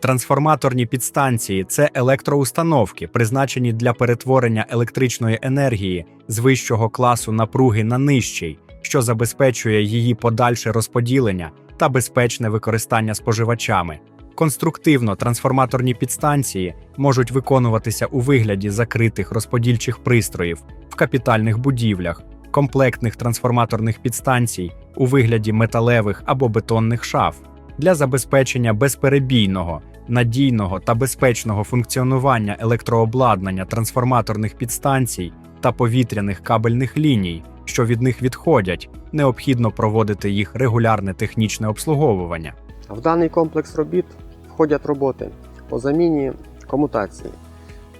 Трансформаторні підстанції це електроустановки, призначені для перетворення електричної енергії з вищого класу напруги на нижчий, що забезпечує її подальше розподілення та безпечне використання споживачами. Конструктивно трансформаторні підстанції можуть виконуватися у вигляді закритих розподільчих пристроїв в капітальних будівлях, комплектних трансформаторних підстанцій у вигляді металевих або бетонних шаф для забезпечення безперебійного, надійного та безпечного функціонування електрообладнання трансформаторних підстанцій та повітряних кабельних ліній, що від них відходять, необхідно проводити їх регулярне технічне обслуговування. В даний комплекс робіт входять роботи по заміні комутації,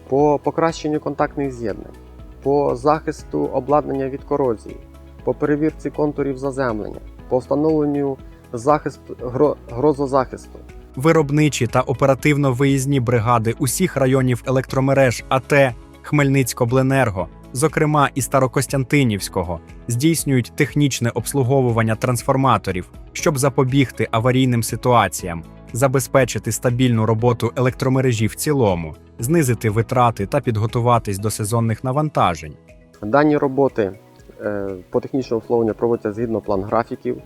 по покращенню контактних з'єднань, по захисту обладнання від корозії, по перевірці контурів заземлення, по встановленню захисту, гро- грозозахисту. Виробничі та оперативно-виїзні бригади усіх районів електромереж АТ Хмельницькобленерго, зокрема і Старокостянтинівського, здійснюють технічне обслуговування трансформаторів, щоб запобігти аварійним ситуаціям, забезпечити стабільну роботу електромережі в цілому, знизити витрати та підготуватись до сезонних навантажень. Дані роботи е, по технічному обслуговуванню проводяться згідно план графіків,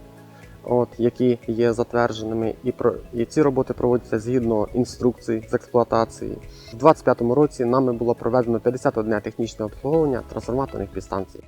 от, які є затвердженими, і, про, і ці роботи проводяться згідно інструкцій з експлуатації. У 2025 році нами було проведено 51 технічне обслуговування трансформаторних підстанцій.